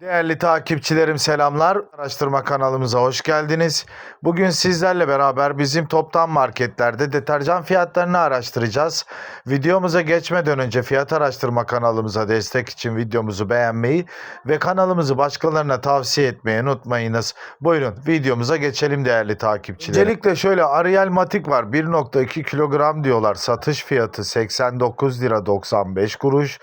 Değerli takipçilerim selamlar. Araştırma kanalımıza hoş geldiniz. Bugün sizlerle beraber bizim toptan marketlerde deterjan fiyatlarını araştıracağız. Videomuza geçmeden önce fiyat araştırma kanalımıza destek için videomuzu beğenmeyi ve kanalımızı başkalarına tavsiye etmeyi unutmayınız. Buyurun videomuza geçelim değerli takipçilerim. Öncelikle şöyle Ariel Matik var 1.2 kilogram diyorlar. Satış fiyatı 89 lira 95 kuruş.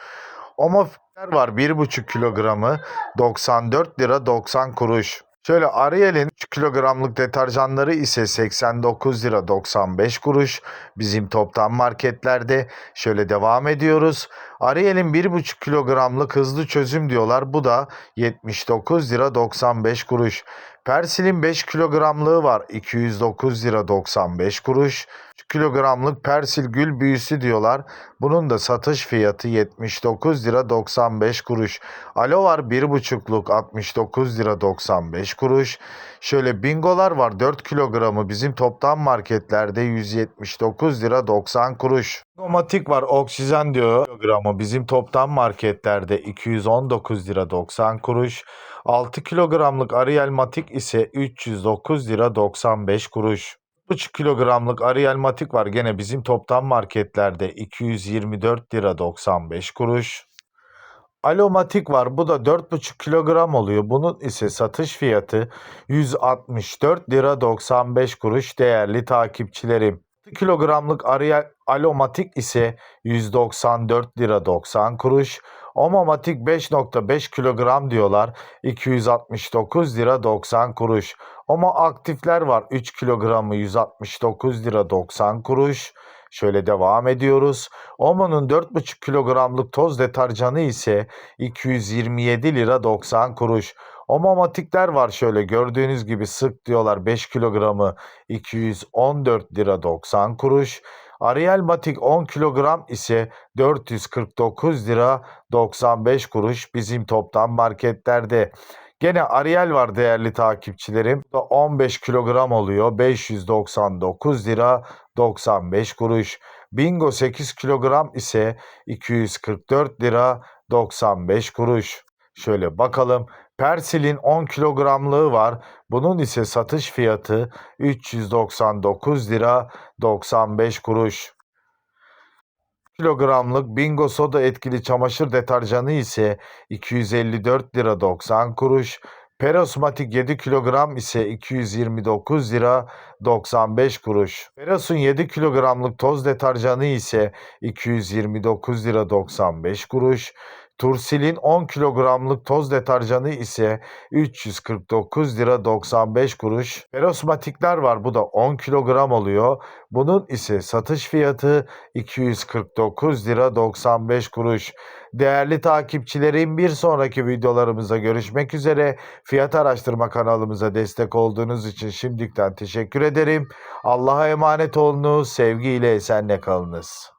Omofler var 1,5 kilogramı 94 lira 90 kuruş. Şöyle Ariel'in 3 kilogramlık deterjanları ise 89 lira 95 kuruş. Bizim toptan marketlerde şöyle devam ediyoruz. Ariel'in 1,5 kilogramlık hızlı çözüm diyorlar. Bu da 79 lira 95 kuruş. Persil'in 5 kilogramlığı var 209 lira 95 kuruş. 3 kilogramlık Persil gül büyüsü diyorlar. Bunun da satış fiyatı 79 lira 95 kuruş. Alo var 1,5'luk 69 lira 95 kuruş. Şöyle bingolar var 4 kilogramı bizim toptan marketlerde 179 lira 90 kuruş. Domatik var oksijen diyor kilogramı bizim toptan marketlerde 219 lira 90 kuruş. 6 kilogramlık Ariel Matik ise 309 lira 95 kuruş. 3 kilogramlık Ariel Matik var gene bizim toptan marketlerde 224 lira 95 kuruş. Alomatik var. Bu da 4,5 kilogram oluyor. Bunun ise satış fiyatı 164 lira 95 kuruş değerli takipçilerim. 6 kilogramlık Ariel Alomatik ise 194 lira 90 kuruş. Omomatik 5.5 kilogram diyorlar. 269 lira 90 kuruş. Omo aktifler var. 3 kilogramı 169 lira 90 kuruş. Şöyle devam ediyoruz. Omo'nun 4,5 kilogramlık toz deterjanı ise 227 lira 90 kuruş. Omomatikler var şöyle gördüğünüz gibi sık diyorlar 5 kilogramı 214 lira 90 kuruş. Ariel Matik 10 kilogram ise 449 lira 95 kuruş bizim toptan marketlerde. Gene Ariel var değerli takipçilerim. Bu da 15 kilogram oluyor. 599 lira 95 kuruş. Bingo 8 kilogram ise 244 lira 95 kuruş. Şöyle bakalım. Persil'in 10 kilogramlığı var. Bunun ise satış fiyatı 399 lira 95 kuruş. Kilogramlık Bingo Soda etkili çamaşır deterjanı ise 254 lira 90 kuruş. Perosmatik 7 kilogram ise 229 lira 95 kuruş. Peros'un 7 kilogramlık toz deterjanı ise 229 lira 95 kuruş. Tursil'in 10 kilogramlık toz deterjanı ise 349 lira 95 kuruş. Perosmatikler var bu da 10 kilogram oluyor. Bunun ise satış fiyatı 249 lira 95 kuruş. Değerli takipçilerim bir sonraki videolarımızda görüşmek üzere. Fiyat araştırma kanalımıza destek olduğunuz için şimdiden teşekkür ederim. Allah'a emanet olunuz. Sevgiyle esenle kalınız.